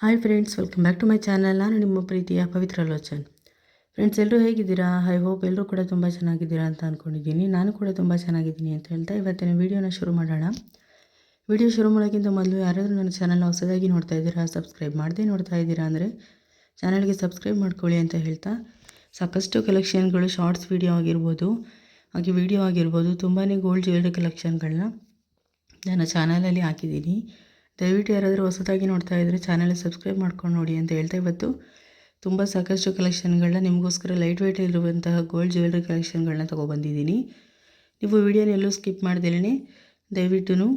Hi friends welcome back to my channel ನಾನು ನಿಮ್ಮ ಪ್ರೀತಿಯ ಪವಿತ್ರ ಲೋಚನ್. ಫ್ರೆಂಡ್ಸ್ ಎಲ್ಲರೂ ಹೇಗಿದ್ದೀರಾ? ಐ ಹೋಪ್ ಎಲ್ಲರೂ ಕೂಡ ತುಂಬ ಚೆನ್ನಾಗಿದ್ದೀರಾ ಅಂತ ಅಂದ್ಕೊಂಡಿದ್ದೀನಿ ನಾನು ಕೂಡ ತುಂಬ ಚೆನ್ನಾಗಿದ್ದೀನಿ ಅಂತ ಹೇಳ್ತಾ ಇವತ್ತಿನ ವೀಡಿಯೋನ ಶುರು ಮಾಡೋಣ. ವಿಡಿಯೋ ಶುರು ಮಾಡೋಕ್ಕಿಂತ ಮೊದಲು ಯಾರಾದರೂ ನನ್ನ ಚಾನಲ್ನ ಹೊಸದಾಗಿ ನೋಡ್ತಾ ಇದ್ದೀರಾ ಸಬ್ಸ್ಕ್ರೈಬ್ ಮಾಡದೆ ನೋಡ್ತಾ ಇದ್ದೀರಾ ಅಂದರೆ ಚಾನಲ್ಗೆ ಸಬ್ಸ್ಕ್ರೈಬ್ ಮಾಡ್ಕೊಳ್ಳಿ ಅಂತ ಹೇಳ್ತಾ ಸಾಕಷ್ಟು ಕಲೆಕ್ಷನ್ಗಳು ಶಾರ್ಟ್ಸ್ ವೀಡಿಯೋ ಆಗಿರ್ಬೋದು, ಹಾಗೆ ವೀಡಿಯೋ ಆಗಿರ್ಬೋದು ತುಂಬಾ ಗೋಲ್ಡ್ ಜ್ಯುವೆಲ್ರಿ ಕಲೆಕ್ಷನ್ಗಳನ್ನ ನನ್ನ ಚಾನಲಲ್ಲಿ ಹಾಕಿದ್ದೀನಿ. ದಯವಿಟ್ಟು ಯಾರಾದರೂ ಹೊಸದಾಗಿ ನೋಡ್ತಾ ಇದ್ದರೆ ಚಾನಲ್ ಸಬ್ಸ್ಕ್ರೈಬ್ ಮಾಡ್ಕೊಂಡು ನೋಡಿ ಅಂತ ಹೇಳ್ತಾ ಇವತ್ತು. ತುಂಬ ಸಾಕಷ್ಟು ಕಲೆಕ್ಷನ್ಗಳನ್ನ ನಿಮಗೋಸ್ಕರ ಲೈಟ್ ವೆಯ್ಟ್ ಇರುವಂತಹ ಗೋಲ್ಡ್ ಜ್ಯುವೆಲ್ರಿ ಕಲೆಕ್ಷನ್ಗಳನ್ನ ತೊಗೊಬಂದಿದ್ದೀನಿ. ನೀವು ವೀಡಿಯೋನ ಎಲ್ಲೂ ಸ್ಕಿಪ್ ಮಾಡ್ದೇನೆ ದಯವಿಟ್ಟು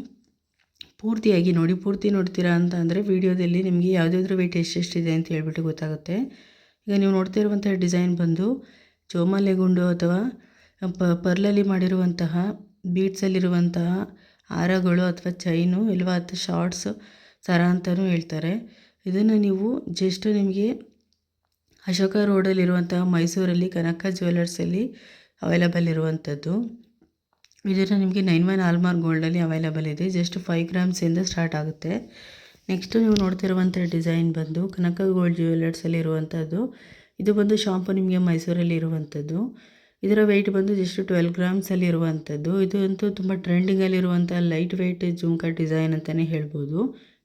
ಪೂರ್ತಿಯಾಗಿ ನೋಡಿ, ಪೂರ್ತಿ ನೋಡ್ತೀರಾ ಅಂತ ಅಂದರೆ ವೀಡಿಯೋದಲ್ಲಿ ನಿಮಗೆ ಯಾವುದಾದ್ರೂ ವೆಯ್ಟ್ ಎಷ್ಟೆಷ್ಟಿದೆ ಅಂತ ಹೇಳ್ಬಿಟ್ಟು ಗೊತ್ತಾಗುತ್ತೆ. ಈಗ ನೀವು ನೋಡ್ತಿರುವಂತಹ ಡಿಸೈನ್ ಬಂದು ಚೋಮಾಲೆಗುಂಡು ಅಥವಾ ಪರ್ಲಲ್ಲಿ ಮಾಡಿರುವಂತಹ ಬೀಡ್ಸಲ್ಲಿರುವಂತಹ ಹಾರಗಳು ಅಥವಾ ಚೈನು ಇಲ್ವಾ ಅಥವಾ ಶಾರ್ಟ್ಸ್ ಸರ ಅಂತಲೂ ಹೇಳ್ತಾರೆ. ಇದನ್ನು ನೀವು ಜಸ್ಟ್ ನಿಮಗೆ ಅಶೋಕ ರೋಡಲ್ಲಿರುವಂತಹ ಮೈಸೂರಲ್ಲಿ ಕನಕ ಜ್ಯುವೆಲರ್ಸಲ್ಲಿ ಅವೈಲಬಲ್ ಇರುವಂಥದ್ದು. ಇದನ್ನು ನಿಮಗೆ ನೈನ್ ಒನ್ ಆಲ್ಮಾರ್ ಗೋಲ್ಡಲ್ಲಿ ಅವೈಲಬಲ್ ಇದೆ. ಜಸ್ಟ್ ಫೈವ್ ಗ್ರಾಮ್ಸಿಂದ ಸ್ಟಾರ್ಟ್ ಆಗುತ್ತೆ. ನೆಕ್ಸ್ಟು ನೀವು ನೋಡ್ತಿರುವಂಥ ಡಿಸೈನ್ ಬಂದು ಕನಕ ಗೋಲ್ಡ್ ಜ್ಯುವೆಲರ್ಸಲ್ಲಿ ಇರುವಂಥದ್ದು. ಇದು ಬಂದು ಶಾಂಪು ನಿಮಗೆ ಮೈಸೂರಲ್ಲಿ ಇರುವಂಥದ್ದು. ಇದರ ವೆಯ್ಟ್ ಬಂದು ಜಸ್ಟ್ ಟ್ವೆಲ್ ಗ್ರಾಮ್ಸಲ್ಲಿ ಇರುವಂಥದ್ದು ಇದು ಅಂತೂ ತುಂಬ ಟ್ರೆಂಡಿಂಗಲ್ಲಿರುವಂಥ ಲೈಟ್ ವೆಯ್ಟ್ ಜುಮ್ಕಾ ಡಿಸೈನ್ ಅಂತಲೇ ಹೇಳ್ಬೋದು.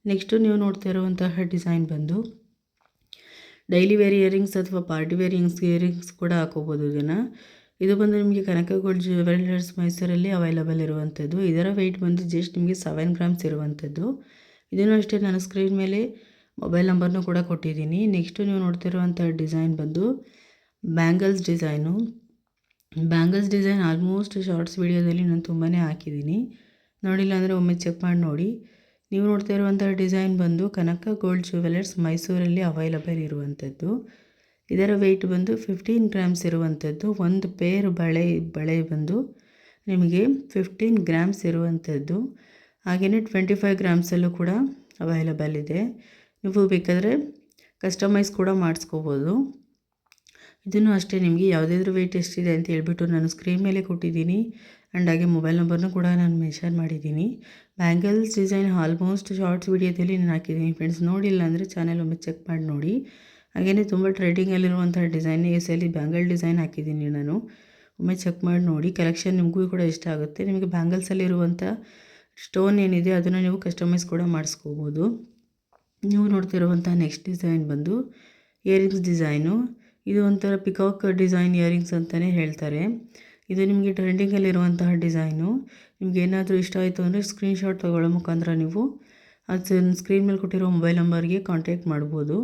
ನೆಕ್ಸ್ಟು ನೀವು ನೋಡ್ತಾ ಇರುವಂತಹ ಡಿಸೈನ್ ಬಂದು ಡೈಲಿ ವೇರ್ ಇಯರಿಂಗ್ಸ್ ಅಥವಾ ಪಾರ್ಟಿ ವೇರ್ ಇಯರಿಂಗ್ಸ್ ಇಯರಿಂಗ್ಸ್ ಕೂಡ ಹಾಕೋಬೋದು ಇದನ್ನು. ಇದು ಬಂದು ನಿಮಗೆ ಕನಕ ಗೋಲ್ಡ್ ಜ್ಯುವೆಲರ್ಸ್ ಮೈಸೂರಲ್ಲಿ ಅವೈಲಬಲ್ ಇರುವಂಥದ್ದು ಇದರ ವೆಯ್ಟ್ ಬಂದು ಜಸ್ಟ್ ನಿಮಗೆ ಸೆವೆನ್ ಗ್ರಾಮ್ಸ್ ಇರುವಂಥದ್ದು ಇದನ್ನು ಅಷ್ಟೇ ನಾನು ಸ್ಕ್ರೀನ್ ಮೇಲೆ ಮೊಬೈಲ್ ನಂಬರ್ನೂ ಕೂಡ ಕೊಟ್ಟಿದ್ದೀನಿ. ನೆಕ್ಸ್ಟು ನೀವು ನೋಡ್ತಿರುವಂಥ ಡಿಸೈನ್ ಬಂದು bangles design bangles design almost shorts ವೀಡಿಯೋದಲ್ಲಿ ನಾನು ತುಂಬಾ ಹಾಕಿದ್ದೀನಿ. ನೋಡಿಲ್ಲ ಅಂದರೆ ಒಮ್ಮೆ ಚೆಕ್ ಮಾಡಿ ನೋಡಿ. ನೀವು ನೋಡ್ತಾ ಇರುವಂಥ ಡಿಸೈನ್ ಬಂದು ಕನಕ ಗೋಲ್ಡ್ ಜ್ಯುವೆಲರ್ಸ್ ಮೈಸೂರಲ್ಲಿ ಅವೈಲಬಲ್ ಇರುವಂಥದ್ದು. ಇದರ ವೆಯ್ಟ್ ಬಂದು ಫಿಫ್ಟೀನ್ ಗ್ರಾಮ್ಸ್ ಇರುವಂಥದ್ದು. ಒಂದು ಪೇರ್ ಬಳೆ ಬಳೆ ಬಂದು ನಿಮಗೆ ಫಿಫ್ಟೀನ್ ಗ್ರಾಮ್ಸ್ ಇರುವಂಥದ್ದು. ಹಾಗೆಯೇ ಟ್ವೆಂಟಿ ಫೈವ್ ಗ್ರಾಮ್ಸಲ್ಲೂ ಕೂಡ ಅವೈಲಬಲ್ ಇದೆ. ನೀವು ಬೇಕಾದರೆ ಕಸ್ಟಮೈಸ್ ಕೂಡ ಮಾಡಿಸ್ಕೋಬೋದು. ಇದನ್ನು ಅಷ್ಟೇ ನಿಮಗೆ ಯಾವುದಾದ್ರೂ ವೆಯ್ಟ್ ಎಷ್ಟಿದೆ ಅಂತ ಹೇಳ್ಬಿಟ್ಟು ನಾನು ಸ್ಕ್ರೀನ್ ಮೇಲೆ ಕೊಟ್ಟಿದ್ದೀನಿ. ಆ್ಯಂಡ್ ಹಾಗೆ ಮೊಬೈಲ್ ನಂಬರ್ನು ಕೂಡ ನಾನು ಮೆನ್ಷನ್ ಮಾಡಿದ್ದೀನಿ. ಬ್ಯಾಂಗಲ್ಸ್ ಡಿಸೈನ್ ಆಲ್ಮೋಸ್ಟ್ ಶಾರ್ಟ್ಸ್ ವೀಡಿಯೋದಲ್ಲಿ ನಾನು ಹಾಕಿದ್ದೀನಿ ಫ್ರೆಂಡ್ಸ್ ನೋಡಿಲ್ಲ ಅಂದರೆ ಚಾನೆಲ್ ಒಮ್ಮೆ ಚೆಕ್ ಮಾಡಿ ನೋಡಿ. ಹಾಗೆಯೇ ತುಂಬ ಟ್ರೆಂಡಿಂಗಲ್ಲಿರುವಂಥ ಡಿಸೈನ್ ಎಸಲ್ಲಿ ಬ್ಯಾಂಗಲ್ ಡಿಸೈನ್ ಹಾಕಿದ್ದೀನಿ ನಾನು. ಒಮ್ಮೆ ಚೆಕ್ ಮಾಡಿ ನೋಡಿ. ಕಲೆಕ್ಷನ್ ನಿಮಗೂ ಕೂಡ ಇಷ್ಟ ಆಗುತ್ತೆ. ನಿಮಗೆ ಬ್ಯಾಂಗಲ್ಸಲ್ಲಿರುವಂಥ ಸ್ಟೋನ್ ಏನಿದೆ ಅದನ್ನು ನೀವು ಕಸ್ಟಮೈಸ್ ಕೂಡ ಮಾಡಿಸ್ಕೋಬೋದು. ನೀವು ನೋಡ್ತಿರುವಂಥ ನೆಕ್ಸ್ಟ್ ಡಿಸೈನ್ ಬಂದು ಇಯರಿಂಗ್ಸ್ ಡಿಸೈನು ಇದು ಒಂಥರ ಪಿಕಾಕ್ ಡಿಸೈನ್ ಇಯರಿಂಗ್ಸ್ ಅಂತಲೇ ಹೇಳ್ತಾರೆ. ಇದು ನಿಮಗೆ ಟ್ರೆಂಡಿಂಗಲ್ಲಿರುವಂತಹ ಡಿಸೈನು ನಿಮ್ಗೆ ಏನಾದರೂ ಇಷ್ಟ ಆಯಿತು ಅಂದರೆ ಸ್ಕ್ರೀನ್ಶಾಟ್ ತೊಗೊಳ್ಳೋ ಮುಖಾಂತರ ನೀವು ಅದು ಸ್ಕ್ರೀನ್ ಮೇಲೆ ಕೊಟ್ಟಿರೋ ಮೊಬೈಲ್ ನಂಬರ್ಗೆ ಕಾಂಟ್ಯಾಕ್ಟ್ ಮಾಡ್ಬೋದು.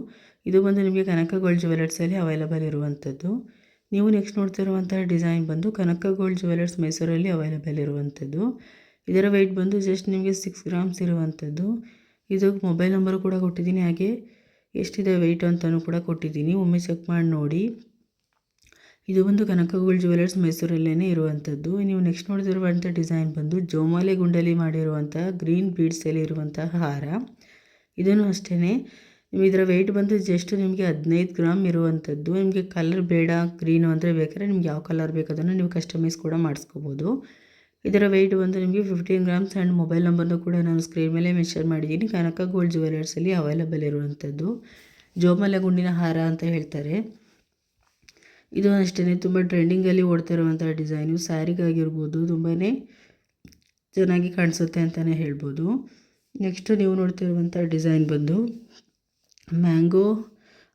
ಇದು ಬಂದು ನಿಮಗೆ ಕನಕ ಗೋಲ್ಡ್ ಜುವೆಲರ್ಸಲ್ಲಿ ಅವೈಲಬಲ್ ಇರುವಂಥದ್ದು. ನೀವು ನೆಕ್ಸ್ಟ್ ನೋಡ್ತಿರುವಂತಹ ಡಿಸೈನ್ ಬಂದು ಕನಕ ಗೋಲ್ಡ್ ಜ್ಯುವೆಲರ್ಸ್ ಮೈಸೂರಲ್ಲಿ ಅವೈಲಬಲ್ ಇರುವಂಥದ್ದು. ಇದರ ವೆಯ್ಟ್ ಬಂದು ಜಸ್ಟ್ ನಿಮಗೆ ಸಿಕ್ಸ್ ಗ್ರಾಮ್ಸ್ ಇರುವಂಥದ್ದು. ಇದು ಮೊಬೈಲ್ ನಂಬರು ಕೂಡ ಕೊಟ್ಟಿದ್ದೀನಿ. ಹಾಗೆ ಎಷ್ಟಿದೆ ವೆಯ್ಟ್ ಅಂತಲೂ ಕೂಡ ಕೊಟ್ಟಿದ್ದೀನಿ. ಒಮ್ಮೆ ಚೆಕ್ ಮಾಡಿ ನೋಡಿ. ಇದು ಒಂದು ಕನಕ ಗೋಲ್ಡ್ ಜ್ಯುವೆಲರ್ಸ್ ಮೈಸೂರಲ್ಲೇ ಇರುವಂಥದ್ದು. ನೀವು ನೆಕ್ಸ್ಟ್ ನೋಡಿದಿರುವಂಥ ಡಿಸೈನ್ ಬಂದು ಜೋಮಾಲೆ ಗುಂಡಲಿ ಮಾಡಿರುವಂಥ ಗ್ರೀನ್ ಬೀಡ್ಸಲ್ಲಿ ಇರುವಂತಹ ಹಾರ. ಇದನ್ನು ಅಷ್ಟೇ ಇದರ ವೆಯ್ಟ್ ಬಂದು ಜಸ್ಟ್ ನಿಮಗೆ ಹದಿನೈದು ಗ್ರಾಮ್ ಇರುವಂಥದ್ದು. ನಿಮಗೆ ಕಲರ್ ಬೇಡ ಗ್ರೀನು ಅಂದರೆ ಬೇಕಾದ್ರೆ ನಿಮ್ಗೆ ಯಾವ ಕಲರ್ ಬೇಕು ಅದನ್ನು ನೀವು ಕಸ್ಟಮೈಸ್ ಕೂಡ ಮಾಡಿಸ್ಕೋಬೋದು. ಇದರ ವೆಯ್ಟ್ ಬಂದು ನಿಮಗೆ ಫಿಫ್ಟೀನ್ ಗ್ರಾಮ್ಸ್ ಆ್ಯಂಡ್ ಮೊಬೈಲ್ ನಂಬರ್ನು ಕೂಡ ನಾನು ಸ್ಕ್ರೀನ್ ಮೇಲೆ ಮೆನ್ಷನ್ ಮಾಡಿದ್ದೀನಿ. ಕನಕ ಗೋಲ್ಡ್ ಜ್ಯುವೆಲರ್ಸಲ್ಲಿ ಅವೈಲಬಲ್ ಇರುವಂಥದ್ದು. ಜೋಮಲ ಗುಂಡಿನ ಹಾರ ಅಂತ ಹೇಳ್ತಾರೆ. ಇದು ಅಷ್ಟೇ ತುಂಬ ಟ್ರೆಂಡಿಂಗಲ್ಲಿ ಓಡ್ತಾ ಇರುವಂಥ ಡಿಸೈನು ಸ್ಯಾರಿಗಾಗಿರ್ಬೋದು ತುಂಬಾ ಚೆನ್ನಾಗಿ ಕಾಣಿಸುತ್ತೆ ಅಂತಲೇ ಹೇಳ್ಬೋದು. ನೆಕ್ಸ್ಟು ನೀವು ನೋಡ್ತಿರುವಂಥ ಡಿಸೈನ್ ಬಂದು ಮ್ಯಾಂಗೋ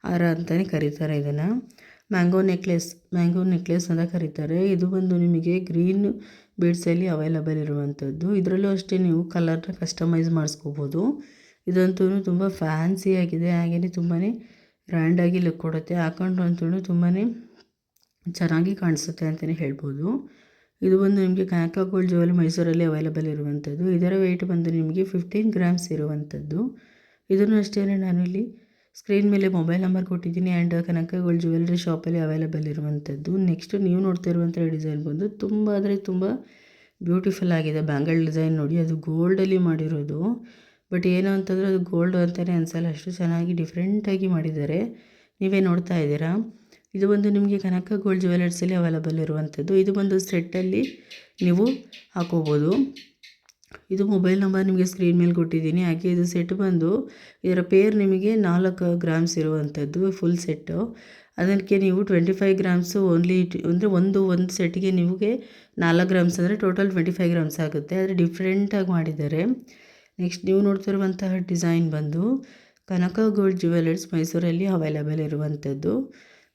ಹಾರ ಅಂತಲೇ ಕರೀತಾರೆ ಇದನ್ನು. ಮ್ಯಾಂಗೋ ನೆಕ್ಲೆಸ್ ಮ್ಯಾಂಗೋ ನೆಕ್ಲೆಸ್ ಅಂತ ಕರೀತಾರೆ. ಇದು ಬಂದು ನಿಮಗೆ ಗ್ರೀನ್ ಬೀಡ್ಸಲ್ಲಿ ಅವೈಲಬಲ್ ಇರುವಂಥದ್ದು. ಇದರಲ್ಲೂ ಅಷ್ಟೇ ನೀವು ಕಲರ್ನ ಕಸ್ಟಮೈಸ್ ಮಾಡಿಸ್ಕೋಬೋದು. ಇದಂತೂ ತುಂಬ ಫ್ಯಾನ್ಸಿ ಆಗಿದೆ. ಹಾಗೆಯೇ ತುಂಬಾ ಗ್ರ್ಯಾಂಡಾಗಿ ಲುಕ್ ಕೊಡುತ್ತೆ. ಹಾಕೊಂಡು ಅಂತೂ ತುಂಬಾ ಚೆನ್ನಾಗಿ ಕಾಣಿಸುತ್ತೆ ಅಂತಲೇ ಹೇಳ್ಬೋದು. ಇದು ಬಂದು ನಿಮಗೆ ಕಾಕ ಗೋಲ್ಡ್ ಜುವೆಲ್ ಮೈಸೂರಲ್ಲಿ ಅವೈಲಬಲ್ ಇರುವಂಥದ್ದು. ಇದರ ವೆಯ್ಟ್ ಬಂದು ನಿಮಗೆ ಫಿಫ್ಟೀನ್ ಗ್ರಾಮ್ಸ್ ಇರುವಂಥದ್ದು. ಇದನ್ನು ಅಷ್ಟೇ ನಾನು ಇಲ್ಲಿ ಸ್ಕ್ರೀನ್ ಮೇಲೆ ಮೊಬೈಲ್ ನಂಬರ್ ಕೊಟ್ಟಿದ್ದೀನಿ ಆ್ಯಂಡ್ ಕನಕ ಗೋಲ್ಡ್ ಜ್ಯುವೆಲ್ರಿ ಶಾಪಲ್ಲಿ ಅವೈಲೇಬಲ್ ಇರುವಂಥದ್ದು ನೆಕ್ಸ್ಟ್ ನೀವು ನೋಡ್ತಾ ಇರುವಂಥ ಡಿಸೈನ್ ಬಂದು ತುಂಬ ಅಂದರೆ ತುಂಬ ಬ್ಯೂಟಿಫುಲ್ ಆಗಿದೆ. ಬ್ಯಾಂಗಲ್ ಡಿಸೈನ್ ನೋಡಿ, ಅದು ಗೋಲ್ಡಲ್ಲಿ ಮಾಡಿರೋದು. ಬಟ್ ಏನು ಅಂತಂದರೆ ಅದು ಗೋಲ್ಡ್ ಅಂತಲೇ ಅನಿಸಲ್ಲ, ಅಷ್ಟು ಚೆನ್ನಾಗಿ ಡಿಫ್ರೆಂಟಾಗಿ ಮಾಡಿದ್ದಾರೆ. ನೀವೇ ನೋಡ್ತಾ ಇದ್ದೀರಾ? ಇದು ಬಂದು ನಿಮಗೆ ಕನಕ ಗೋಲ್ಡ್ ಜ್ಯುವೆಲರ್ಸಲ್ಲಿ ಅವೈಲಬಲ್ ಇರುವಂಥದ್ದು ಇದು ಬಂದು ಸೆಟ್ಟಲ್ಲಿ ನೀವು ಹಾಕೋಬೋದು. ಇದು ಮೊಬೈಲ್ ನಂಬರ್ ನಿಮಗೆ ಸ್ಕ್ರೀನ್ ಮೇಲೆ ಕೊಟ್ಟಿದ್ದೀನಿ. ಹಾಗೆ ಇದು ಸೆಟ್ ಬಂದು ಇದರ ಪೇರ್ ನಿಮಗೆ ನಾಲ್ಕು ಗ್ರಾಮ್ಸ್ ಇರುವಂಥದ್ದು ಫುಲ್ ಸೆಟ್ಟು ಅದಕ್ಕೆ ನೀವು ಟ್ವೆಂಟಿ ಫೈವ್ ಗ್ರಾಮ್ಸು ಓನ್ಲಿ ಅಂದರೆ ಒಂದು ಒಂದು ಸೆಟ್ಗೆ ನಿಮಗೆ ನಾಲ್ಕು ಗ್ರಾಮ್ಸ್ ಅಂದರೆ ಟೋಟಲ್ ಟ್ವೆಂಟಿ ಫೈವ್ ಗ್ರಾಮ್ಸ್ ಆಗುತ್ತೆ. ಆದರೆ ಡಿಫ್ರೆಂಟಾಗಿ ಮಾಡಿದ್ದಾರೆ. ನೆಕ್ಸ್ಟ್ ನೀವು ನೋಡ್ತಿರುವಂತಹ ಡಿಸೈನ್ ಬಂದು ಕನಕ ಗೋಲ್ಡ್ ಜ್ಯುವೆಲರ್ಸ್ ಮೈಸೂರಲ್ಲಿ ಅವೈಲಬಲ್ ಇರುವಂಥದ್ದು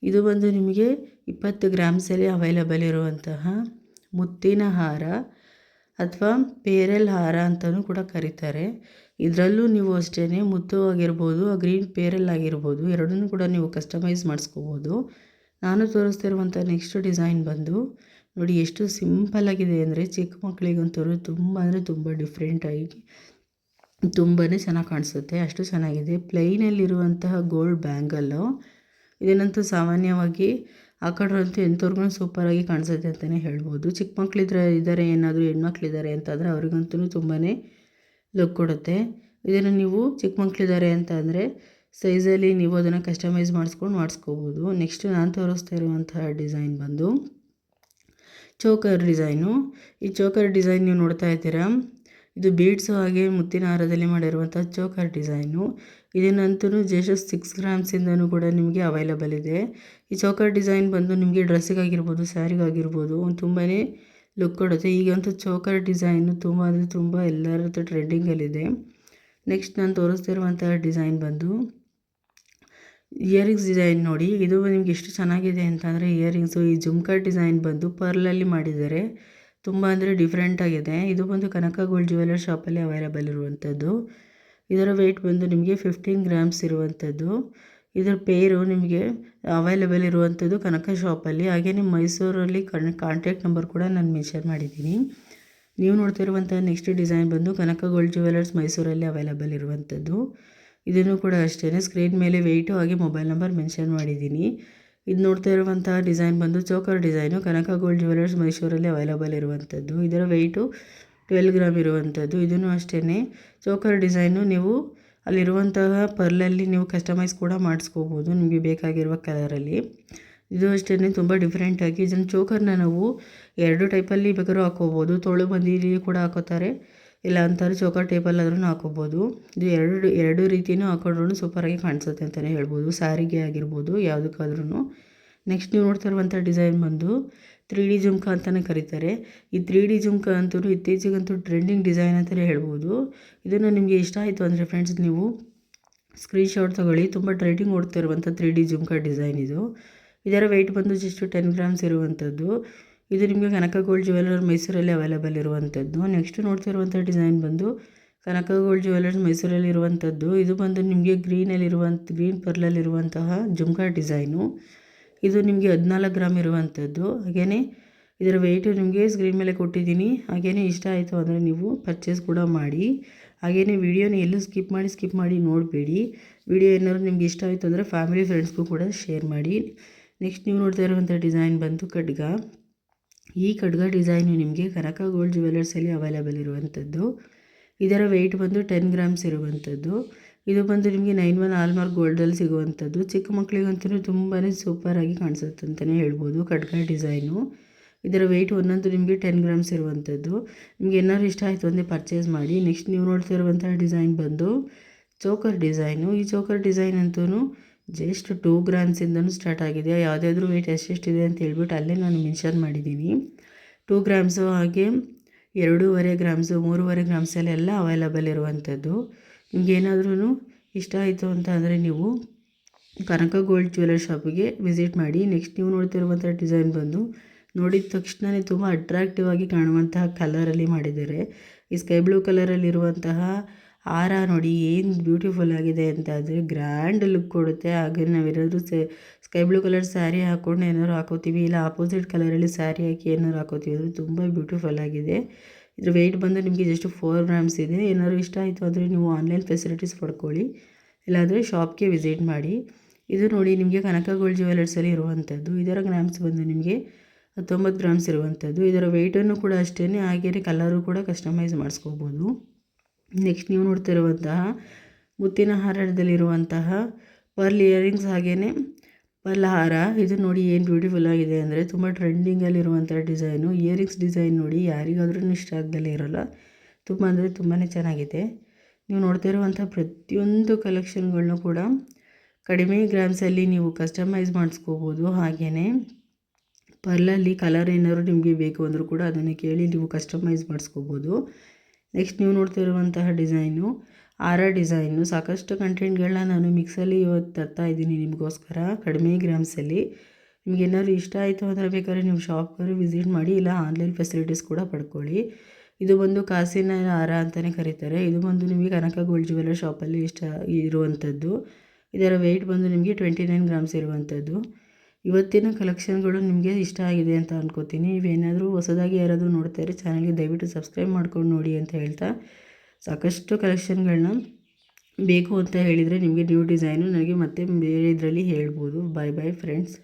ಇದು ಬಂದು ನಿಮಗೆ ಇಪ್ಪತ್ತು ಗ್ರಾಮ್ಸಲ್ಲಿ ಅವೈಲಬಲ್ ಇರುವಂತಹ ಮುತ್ತಿನ ಹಾರ ಅಥವಾ ಪೇರಲ್ ಹಾರ ಅಂತಲೂ ಕೂಡ ಕರೀತಾರೆ. ಇದರಲ್ಲೂ ನೀವು ಅಷ್ಟೇ ಮುದ್ದು ಆಗಿರ್ಬೋದು ಗ್ರೀನ್ ಪೇರಲ್ ಆಗಿರ್ಬೋದು, ಎರಡನ್ನೂ ಕೂಡ ನೀವು ಕಸ್ಟಮೈಸ್ ಮಾಡಿಸ್ಕೋಬೋದು. ನಾನು ತೋರಿಸ್ತಿರುವಂಥ ನೆಕ್ಸ್ಟ್ ಡಿಸೈನ್ ಬಂದು, ನೋಡಿ ಎಷ್ಟು ಸಿಂಪಲ್ ಆಗಿದೆ ಅಂದರೆ ಚಿಕ್ಕ ಮಕ್ಕಳಿಗಂತೂ ತುಂಬ ಅಂದರೆ ತುಂಬ ಡಿಫ್ರೆಂಟಾಗಿ ತುಂಬಾ ಚೆನ್ನಾಗಿ ಕಾಣಿಸುತ್ತೆ. ಅಷ್ಟು ಚೆನ್ನಾಗಿದೆ. ಪ್ಲೈನಲ್ಲಿರುವಂತಹ ಗೋಲ್ಡ್ ಬ್ಯಾಂಗಲ್ಲು. ಇದನ್ನಂತೂ ಸಾಮಾನ್ಯವಾಗಿ ಹಾಕೊಂಡ್ರಂತೂ ಎಂಥವ್ರಿಗೂ ಸೂಪರಾಗಿ ಕಾಣಿಸುತ್ತೆ ಅಂತಲೇ ಹೇಳ್ಬೋದು. ಚಿಕ್ಕ ಮಕ್ಕಳಿದ್ರೆ ಇದ್ದಾರೆ, ಏನಾದರೂ ಹೆಣ್ಮಕ್ಳಿದ್ದಾರೆ ಅಂತಂದರೆ ಅವ್ರಿಗಂತೂ ತುಂಬಾ ಲುಕ್ ಕೊಡುತ್ತೆ. ಇದನ್ನು ನೀವು ಚಿಕ್ಕ ಮಕ್ಕಳಿದ್ದಾರೆ ಅಂತ ಅಂದರೆ ಸೈಜಲ್ಲಿ ನೀವು ಅದನ್ನು ಕಸ್ಟಮೈಸ್ ಮಾಡಿಸ್ಕೊಂಡು ಮಾಡಿಸ್ಕೋಬೋದು. ನೆಕ್ಸ್ಟ್ ನಾನು ತೋರಿಸ್ತಾ ಇರುವಂತಹ ಡಿಸೈನ್ ಬಂದು ಚೋಕರ್ ಡಿಸೈನು ಈ ಚೋಕರ್ ಡಿಸೈನ್ ನೀವು ನೋಡ್ತಾ ಇದ್ದೀರಾ? ಇದು ಬೀಡ್ಸು ಹಾಗೆ ಮುತ್ತಿನ ಹಾರದಲ್ಲಿ ಮಾಡಿರುವಂಥ ಚೋಕರ್ ಡಿಸೈನು ಇದನ್ನಂತೂ ಜಸ್ಟ್ ಸಿಕ್ಸ್ ಗ್ರಾಮ್ಸಿಂದನೂ ಕೂಡ ನಿಮಗೆ ಅವೈಲಬಲ್ ಇದೆ. ಈ ಚೋಕರ್ ಡಿಸೈನ್ ಬಂದು ನಿಮಗೆ ಡ್ರೆಸ್ಸಿಗಾಗಿರ್ಬೋದು, ಸ್ಯಾರಿಗಾಗಿರ್ಬೋದು ತುಂಬಾ ಲುಕ್ ಕೊಡುತ್ತೆ. ಈಗಂತೂ ಚೌಕರ್ ಡಿಸೈನು ತುಂಬ ಅಂದರೆ ತುಂಬ ಎಲ್ಲರ ಹತ್ರ ಟ್ರೆಂಡಿಂಗಲ್ಲಿದೆ ನೆಕ್ಸ್ಟ್ ನಾನು ತೋರಿಸ್ತಿರುವಂಥ ಡಿಸೈನ್ ಬಂದು ಇಯರಿಂಗ್ಸ್ ಡಿಸೈನ್ ನೋಡಿ. ಇದು ನಿಮ್ಗೆ ಎಷ್ಟು ಚೆನ್ನಾಗಿದೆ ಅಂತಂದರೆ ಇಯರಿಂಗ್ಸು ಈ ಜುಮ್ಕರ್ ಡಿಸೈನ್ ಬಂದು ಪರ್ಲಲ್ಲಿ ಮಾಡಿದ್ದಾರೆ. ತುಂಬ ಅಂದರೆ ಡಿಫ್ರೆಂಟಾಗಿದೆ ಇದು ಬಂದು ಕನಕ ಗೋಲ್ಡ್ ಜ್ಯುವೆಲರ್ ಶಾಪಲ್ಲಿ ಅವೈಲಬಲ್ ಇರುವಂಥದ್ದು ಇದರ ವೆಯ್ಟ್ ಬಂದು ನಿಮಗೆ ಫಿಫ್ಟೀನ್ ಗ್ರಾಮ್ಸ್ ಇರುವಂಥದ್ದು ಇದರ ಪೇರು ನಿಮಗೆ ಅವೈಲೇಬಲ್ ಇರುವಂಥದ್ದು ಕನಕ ಶಾಪಲ್ಲಿ ಹಾಗೆಯೇ ಮೈಸೂರಲ್ಲಿ ಕನ್ ಕಾಂಟ್ಯಾಕ್ಟ್ ನಂಬರ್ ಕೂಡ ನಾನು ಮೆನ್ಷನ್ ಮಾಡಿದ್ದೀನಿ. ನೀವು ನೋಡ್ತಿರುವಂಥ ನೆಕ್ಸ್ಟ್ ಡಿಸೈನ್ ಬಂದು ಕನಕ ಗೋಲ್ಡ್ ಜುವೆಲರ್ಸ್ ಮೈಸೂರಲ್ಲಿ ಅವೈಲೇಬಲ್ ಇರುವಂಥದ್ದು ಇದನ್ನು ಕೂಡ ಅಷ್ಟೇ ಸ್ಕ್ರೀನ್ ಮೇಲೆ ವೆಯ್ಟು ಹಾಗೆ ಮೊಬೈಲ್ ನಂಬರ್ ಮೆನ್ಷನ್ ಮಾಡಿದ್ದೀನಿ. ಇದು ನೋಡ್ತಾ ಇರುವಂಥ ಡಿಸೈನ್ ಬಂದು choker design Kanaka gold jewellers ಮೈಸೂರಲ್ಲಿ ಅವೈಲೇಬಲ್ ಇರುವಂಥದ್ದು ಇದರ ವೆಯ್ಟು ಟ್ವೆಲ್ ಗ್ರಾಮ್ ಇರುವಂಥದ್ದು. ಇದನ್ನು ಅಷ್ಟೇ ಚೋಕರ್ ಡಿಸೈನು ನೀವು ಅಲ್ಲಿರುವಂತಹ ಪರ್ಲಲ್ಲಿ ನೀವು ಕಸ್ಟಮೈಸ್ ಕೂಡ ಮಾಡಿಸ್ಕೋಬೋದು ನಿಮಗೆ ಬೇಕಾಗಿರುವ ಕಲರಲ್ಲಿ. ಇದು ಅಷ್ಟೇ ತುಂಬ ಡಿಫ್ರೆಂಟಾಗಿ ಇದನ್ನು ಚೋಕರ್ನ ನಾವು ಎರಡು ಟೈಪಲ್ಲಿ ಬೇಕಾದ್ರೂ ಹಾಕೋಬೋದು. ತೋಳು ಬಂದಿಲಿ ಕೂಡ ಹಾಕೋತಾರೆ, ಇಲ್ಲ ಅಂತಾರೆ ಚೋಕರ್ ಟೈಪಲ್ಲಾದ್ರೂ ಹಾಕೋಬೋದು. ಇದು ಎರಡು ಎರಡು ರೀತಿಯೂ ಹಾಕೊಂಡ್ರೂ ಸೂಪರಾಗಿ ಕಾಣಿಸುತ್ತೆ ಅಂತಲೇ ಹೇಳ್ಬೋದು. ಸಾರಿಗೆ ಆಗಿರ್ಬೋದು ಯಾವುದಕ್ಕಾದ್ರೂ ನೆಕ್ಸ್ಟ್ ನೀವು ನೋಡ್ತಾ ಇರುವಂಥ ಡಿಸೈನ್ ಬಂದು ತ್ರೀ ಡಿ ಜುಮ್ಕ ಅಂತಲೇ ಕರೀತಾರೆ. ಈ ತ್ರೀ ಡಿ ಜುಮ್ಕ ಅಂತೂ ಇತ್ತೀಚೆಗಂತೂ ಟ್ರೆಂಡಿಂಗ್ ಡಿಸೈನ್ ಅಂತಲೇ ಹೇಳ್ಬೋದು. ಇದನ್ನು ನಿಮಗೆ ಇಷ್ಟ ಆಯಿತು ಅಂದರೆ ಫ್ರೆಂಡ್ಸ್ ನೀವು ಸ್ಕ್ರೀನ್ಶಾಟ್ ತೊಗೊಳ್ಳಿ. ತುಂಬ ಟ್ರೆಂಡಿಂಗ್ ಓಡ್ತಿರುವಂಥ ತ್ರೀ ಡಿ ಜುಮ್ಕ ಡಿಸೈನ್ ಇದು. ಇದರ ವೆಯ್ಟ್ ಬಂದು ಜಸ್ಟ್ ಟೆನ್ ಗ್ರಾಮ್ಸ್ ಇರುವಂಥದ್ದು ಇದು ನಿಮಗೆ ಕನಕ ಗೋಲ್ಡ್ ಜುವೆಲರ್ ಮೈಸೂರಲ್ಲಿ ಅವೈಲೇಬಲ್ ಇರುವಂಥದ್ದು ನೆಕ್ಸ್ಟ್ ನೋಡ್ತಿರುವಂಥ ಡಿಸೈನ್ ಬಂದು ಕನಕ ಗೋಲ್ಡ್ ಜ್ಯುವೆಲ್ಲರ್ಸ್ ಮೈಸೂರಲ್ಲಿ ಇರುವಂಥದ್ದು ಇದು ಬಂದು ನಿಮಗೆ ಗ್ರೀನಲ್ಲಿರುವಂಥ ಗ್ರೀನ್ ಪರ್ಲಲ್ಲಿರುವಂತಹ ಜುಮ್ಕಾ ಡಿಸೈನು. ಇದು ನಿಮಗೆ ಹದಿನಾಲ್ಕು ಗ್ರಾಮ್ ಇರುವಂಥದ್ದು. ಹಾಗೆಯೇ ಇದರ ವೆಯ್ಟು ನಿಮಗೆ ಸ್ಕ್ರೀನ್ ಮೇಲೆ ಕೊಟ್ಟಿದ್ದೀನಿ. ಹಾಗೆಯೇ ಇಷ್ಟ ಆಯಿತು ಅಂದರೆ ನೀವು ಪರ್ಚೇಸ್ ಕೂಡ ಮಾಡಿ. ಹಾಗೆಯೇ ವಿಡಿಯೋನ ಎಲ್ಲೂ ಸ್ಕಿಪ್ ಮಾಡಿ ಸ್ಕಿಪ್ ಮಾಡಿ ನೋಡಬೇಡಿ. ವಿಡಿಯೋ ಏನಾದ್ರು ನಿಮ್ಗೆ ಇಷ್ಟ ಆಯಿತು ಅಂದರೆ ಫ್ಯಾಮಿಲಿ ಫ್ರೆಂಡ್ಸ್ಗೂ ಕೂಡ ಶೇರ್ ಮಾಡಿ. ನೆಕ್ಸ್ಟ್ ನೀವು ನೋಡ್ತಾ ಇರುವಂಥ ಡಿಸೈನ್ ಬಂತು ಖಡ್ಗ. ಈ ಖಡ್ಗ ಡಿಸೈನು ನಿಮಗೆ ಕನಕ ಗೋಲ್ಡ್ ಜ್ಯುವೆಲರ್ಸಲ್ಲಿ ಅವೈಲೇಬಲ್ ಇರುವಂಥದ್ದು. ಇದರ ವೆಯ್ಟ್ ಬಂದು ಟೆನ್ ಗ್ರಾಮ್ಸ್ ಇರುವಂಥದ್ದು. ಇದು ಬಂದು ನಿಮಗೆ ನೈನ್ ಒನ್ ಆಲ್ಮಾರ್ಕ್ ಗೋಲ್ಡಲ್ಲಿ ಸಿಗುವಂಥದ್ದು. ಚಿಕ್ಕ ಮಕ್ಕಳಿಗಂತೂ ತುಂಬಾ ಸೂಪರಾಗಿ ಕಾಣಿಸುತ್ತೆ ಅಂತಲೇ ಹೇಳ್ಬೋದು. ಖಡ್ಗ ಡಿಸೈನು. ಇದರ ವೆಯ್ಟ್ ಒಂದೊಂದು ನಿಮಗೆ ಟೆನ್ ಗ್ರಾಮ್ಸ್ ಇರುವಂಥದ್ದು. ನಿಮ್ಗೆ ಏನಾದ್ರು ಇಷ್ಟ ಆಯಿತು ಅಂದರೆ ಪರ್ಚೇಸ್ ಮಾಡಿ. ನೆಕ್ಸ್ಟ್ ನೀವು ನೋಡ್ತಿರುವಂಥ ಡಿಸೈನ್ ಬಂದು ಚೋಕರ್ ಡಿಸೈನು. ಈ ಚೋಕರ್ ಡಿಸೈನ್ ಅಂತೂ ಜಸ್ಟ್ ಟೂ ಗ್ರಾಮ್ಸಿಂದನೂ ಸ್ಟಾರ್ಟ್ ಆಗಿದೆ. ಯಾವುದಾದ್ರು ವೆಯ್ಟ್ ಎಷ್ಟೆಷ್ಟಿದೆ ಅಂತ ಹೇಳ್ಬಿಟ್ಟು ಅಲ್ಲೇ ನಾನು ಮೆನ್ಷನ್ ಮಾಡಿದ್ದೀನಿ. ಟೂ ಗ್ರಾಮ್ಸು ಹಾಗೆ ಎರಡೂವರೆ ಗ್ರಾಮ್ಸು ಮೂರುವರೆ ಗ್ರಾಮ್ಸಲ್ಲೆಲ್ಲ ಅವೈಲಬಲ್ ಇರುವಂಥದ್ದು. ನಿಮ್ಗೆ ಏನಾದ್ರೂ ಇಷ್ಟ ಆಯಿತು ಅಂತ ಅಂದರೆ ನೀವು ಕನಕ ಗೋಲ್ಡ್ ಜ್ಯುವೆಲರ್ ಶಾಪಿಗೆ ವಿಸಿಟ್ ಮಾಡಿ ನೆಕ್ಸ್ಟ್ ನೀವು ನೋಡ್ತಿರುವಂಥ ಡಿಸೈನ್ ಬಂದು ನೋಡಿದ ತಕ್ಷಣವೇ ತುಂಬ ಅಟ್ರಾಕ್ಟಿವ್ ಆಗಿ ಕಾಣುವಂತಹ ಕಲರಲ್ಲಿ ಮಾಡಿದ್ದಾರೆ. ಈ ಸ್ಕೈ ಬ್ಲೂ ಕಲರಲ್ಲಿರುವಂತಹ ಹಾರ ನೋಡಿ ಏನು ಬ್ಯೂಟಿಫುಲ್ ಆಗಿದೆ ಅಂತ ಆದರೆ ಗ್ರ್ಯಾಂಡ್ ಲುಕ್ ಕೊಡುತ್ತೆ. ಹಾಗೆ ನಾವೇನಾದರೂ ಸ್ಕೈ ಬ್ಲೂ ಕಲರ್ ಸ್ಯಾರಿ ಹಾಕ್ಕೊಂಡು ಏನಾದ್ರು ಹಾಕೋತೀವಿ, ಇಲ್ಲ ಆಪೋಸಿಟ್ ಕಲರಲ್ಲಿ ಸ್ಯಾರಿ ಹಾಕಿ ಏನಾದ್ರು ಹಾಕೋತೀವಿ ಅಂದರೆ ತುಂಬ ಬ್ಯೂಟಿಫುಲ್ ಆಗಿದೆ. ಇದ್ರ ವೆಯ್ಟ್ ಬಂದು ನಿಮಗೆ ಜಸ್ಟ್ ಫೋರ್ ಗ್ರಾಮ್ಸ್ ಇದೆ. ಏನಾದರೂ ಇಷ್ಟ ಆಯಿತು ಅಂದರೆ ನೀವು ಆನ್ಲೈನ್ ಫೆಸಿಲಿಟೀಸ್ ಪಡ್ಕೊಳ್ಳಿ. ಇಲ್ಲಾಂದರೆ ಶಾಪ್ಗೆ ವಿಸಿಟ್ ಮಾಡಿ. ಇದು ನೋಡಿ ನಿಮಗೆ ಕನಕ ಗೋಲ್ಡ್ ಜ್ಯುವೆಲರ್ಸಲ್ಲಿ ಇರುವಂಥದ್ದು ಇದರ ಗ್ರಾಮ್ಸ್ ಬಂದು ನಿಮಗೆ ಹತ್ತೊಂಬತ್ತು ಗ್ರಾಮ್ಸ್ ಇರುವಂಥದ್ದು ಇದರ ವೆಯ್ಟನ್ನು ಕೂಡ ಅಷ್ಟೇ ಹಾಗೆಯೇ ಕಲರು ಕೂಡ ಕಸ್ಟಮೈಸ್ ಮಾಡಿಸ್ಕೋಬೋದು. ನೆಕ್ಸ್ಟ್ ನೀವು ನೋಡ್ತಿರುವಂತಹ ಮುತ್ತಿನ ಹಾರಾಟದಲ್ಲಿರುವಂತಹ ಪರ್ಲ್ ಇಯರಿಂಗ್ಸ್ ಹಾಗೆಯೇ ಪರ್ಲ್ ಹಾರ, ಇದು ನೋಡಿ ಏನು ಬ್ಯೂಟಿಫುಲ್ ಆಗಿದೆ ಅಂದರೆ ತುಂಬ ಟ್ರೆಂಡಿಂಗಲ್ಲಿರುವಂಥ ಡಿಸೈನು ಇಯರಿಂಗ್ಸ್ ಡಿಸೈನ್ ನೋಡಿ ಯಾರಿಗಾದ್ರೂ ಇಷ್ಟ ಆಗ್ದಲೇ ಇರೋಲ್ಲ. ತುಂಬ ಅಂದರೆ ತುಂಬಾ ಚೆನ್ನಾಗಿದೆ. ನೀವು ನೋಡ್ತಾ ಇರುವಂಥ ಪ್ರತಿಯೊಂದು ಕಲೆಕ್ಷನ್ಗಳನ್ನೂ ಕೂಡ ಕಡಿಮೆ ಗ್ರಾಮ್ಸಲ್ಲಿ ನೀವು ಕಸ್ಟಮೈಸ್ ಮಾಡಿಸ್ಕೋಬೋದು. ಹಾಗೆಯೇ ಪರ್ಲಲ್ಲಿ ಕಲರ್ ಏನಾದ್ರು ನಿಮಗೆ ಬೇಕು ಅಂದರೂ ಕೂಡ ಅದನ್ನು ಕೇಳಿ ನೀವು ಕಸ್ಟಮೈಸ್ ಮಾಡಿಸ್ಕೋಬೋದು. ನೆಕ್ಸ್ಟ್ ನೀವು ನೋಡ್ತಿರುವಂತಹ ಡಿಸೈನು, ಆರ ಡಿಸೈನು. ಸಾಕಷ್ಟು ಕಂಟೆಂಟ್ಗಳನ್ನ ನಾನು ಮಿಕ್ಸಲ್ಲಿ ಇವತ್ತು ತರ್ತಾ ಇದ್ದೀನಿ ನಿಮಗೋಸ್ಕರ. ಕಡಿಮೆ ಗ್ರಾಮ್ಸಲ್ಲಿ ನಿಮ್ಗೆ ಏನಾದ್ರು ಇಷ್ಟ ಆಯಿತು ಅಂದರೆ ಬೇಕಾದ್ರೆ ನೀವು ಶಾಪ್ಗಾರು ವಿಸಿಟ್ ಮಾಡಿ, ಇಲ್ಲ ಆನ್ಲೈನ್ ಫೆಸಿಲಿಟೀಸ್ ಕೂಡ ಪಡ್ಕೊಳ್ಳಿ. ಇದು ಬಂದು ಕಾಸಿನ ಹಾರ ಅಂತಲೇ ಕರೀತಾರೆ. ಇದು ಬಂದು ನಿಮಗೆ ಕನಕ ಗೋಲ್ಡ್ ಜ್ಯುವೆಲ್ಲರ್ ಶಾಪಲ್ಲಿ ಇಷ್ಟ ಇರುವಂಥದ್ದು. ಇದರ ವೆಯ್ಟ್ ಬಂದು ನಿಮಗೆ ಟ್ವೆಂಟಿ ನೈನ್ ಗ್ರಾಮ್ಸ್ ಇರುವಂಥದ್ದು. ಇವತ್ತಿನ ಕಲೆಕ್ಷನ್ಗಳು ನಿಮಗೆ ಇಷ್ಟ ಆಗಿದೆ ಅಂತ ಅಂದ್ಕೋತೀನಿ ಇವೇನಾದರೂ ಹೊಸದಾಗಿ ಯಾರಾದರೂ ನೋಡ್ತಾ ಇದ್ರೆ ಚಾನಲ್ಗೆ ದಯವಿಟ್ಟು ಸಬ್ಸ್ಕ್ರೈಬ್ ಮಾಡ್ಕೊಂಡು ನೋಡಿ ಅಂತ ಹೇಳ್ತಾ ಸಾಕಷ್ಟು ಕಲೆಕ್ಷನ್ಗಳನ್ನ ಬೇಕು ಅಂತ ಹೇಳಿದರೆ ನಿಮಗೆ ನ್ಯೂ ಡಿಸೈನು, ನನಗೆ ಮತ್ತೆ ಬೇರೆ ಇದರಲ್ಲಿ ಹೇಳ್ಬೋದು. ಬಾಯ್ ಬಾಯ್ ಫ್ರೆಂಡ್ಸ್